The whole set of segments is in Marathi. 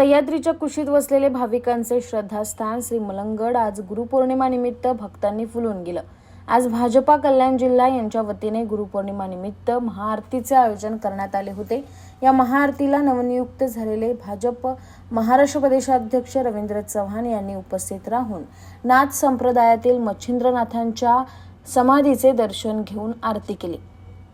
सह्याद्रीच्या कुशीत वसलेले भाविकांचे श्रद्धास्थान श्री मलंगड आज गुरुपौर्णिमानिमित्त भक्तांनी फुलून गेलं. आज भाजपा कल्याण जिल्हा यांच्या वतीने गुरुपौर्णिमानिमित्त महाआरतीचे आयोजन करण्यात आले होते. या महाआरतीला नवनियुक्त झालेले भाजप महाराष्ट्र प्रदेशाध्यक्ष रवींद्र चव्हाण यांनी उपस्थित राहून नाथ संप्रदायातील मच्छिंद्रनाथांच्या समाधीचे दर्शन घेऊन आरती केली.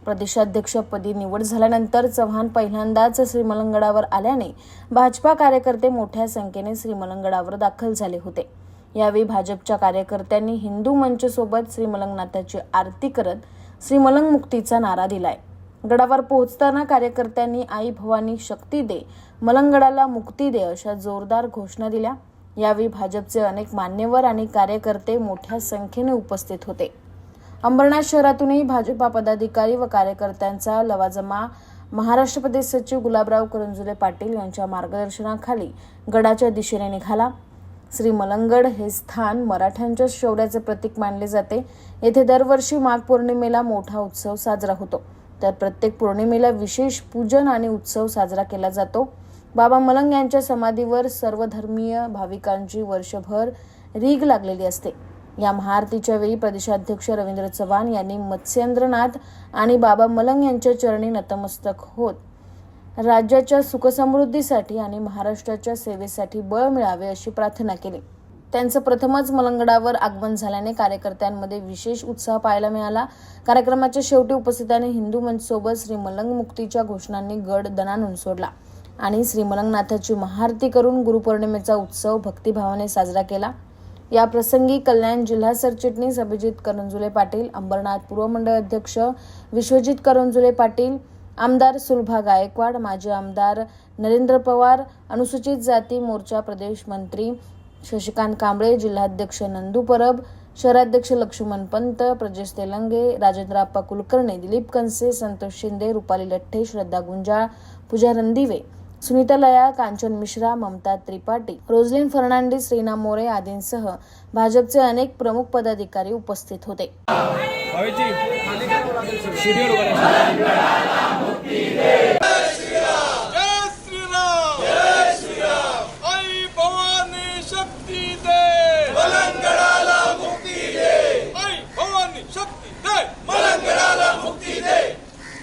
प्रदेशाध्यक्षपदी निवड झाल्यानंतर चव्हाण पहिल्यांदाच श्रीमलंगडावर आल्याने भाजपा कार्यकर्ते मोठ्या संख्येने श्रीमलंगडावर दाखल झाले होते. यावेळी भाजपच्या कार्यकर्त्यांनी हिंदू मंचसोबत श्रीमलंगनाथाची आरती करत श्रीमलंग मुक्तीचा नारा दिलाय. गडावर पोहोचताना कार्यकर्त्यांनी आई भवानी शक्ती दे मलंगडाला मुक्ती दे अशा जोरदार घोषणा दिल्या. यावेळी भाजपचे अनेक मान्यवर आणि कार्यकर्ते मोठ्या संख्येने उपस्थित होते. अंबरनाथ शहरातूनही भाजपा पदाधिकारी व कार्यकर्त्यांचा लवाजमा. महाराष्ट्र प्रदेश सचिव गुलाबराव करंजुले पाटील यांच्या मार्गदर्शनाखाली गडाच्या दिशेने निघाला. श्री मलंगड हे स्थान मराठ्यांच्या शौर्याचे प्रतीक मानले जाते. येथे दरवर्षी माघ पौर्णिमेला मोठा उत्सव साजरा होतो. तर प्रत्येक पौर्णिमेला विशेष पूजन आणि उत्सव साजरा केला जातो. बाबा मलंग यांच्या समाधीवर सर्वधर्मीय भाविकांची वर्षभर रीग लागलेली असते. या महाआरतीच्या वेळी प्रदेशाध्यक्ष रवींद्र चव्हाण यांनी मत्स्येंद्रनाथ आणि बाबा मलंग यांच्या चरणी नतमस्तक होत. राज्याच्या सुखसमृद्धीसाठी आणि महाराष्ट्राच्या सेवेसाठी बळ मिळावे अशी प्रार्थना केली. त्यांचं प्रथमच मलंगडावर आगमन झाल्याने कार्यकर्त्यांमध्ये विशेष उत्साह पाहायला मिळाला. कार्यक्रमाच्या शेवटी उपस्थितांनी हिंदू मंचसोबत श्री मलंग मुक्तीच्या घोषणांनी गड दणानून सोडला आणि श्री मलंगनाथाची महाआरती करून गुरुपौर्णिमेचा उत्सव भक्तिभावाने साजरा केला. या प्रसंगी कल्याण जिल्हा सरचिटणीस अभिजित करंजुले पाटील अंबरनाथ पूर्व मंडळ अध्यक्ष विश्वजित करंजुले पाटील आमदार सुलभा गायकवाड माजी आमदार नरेंद्र पवार अनुसूचित जाती मोर्चा प्रदेश मंत्री शशिकांत कांबळे जिल्हाध्यक्ष नंदू परब शहराध्यक्ष लक्ष्मण पंत प्रजेश तेलंगे राजेंद्र आप्पा कुलकर्णी दिलीप कनसे संतोष शिंदे रुपाली लठ्ठे श्रद्धा गुंजाळ पूजा रंदिवे सुनीता लया कांचन मिश्रा ममता त्रिपाठी रोजलिन फर्नांडिस रीना मोरे आदींसह भाजपचे अनेक प्रमुख पदाधिकारी उपस्थित होते.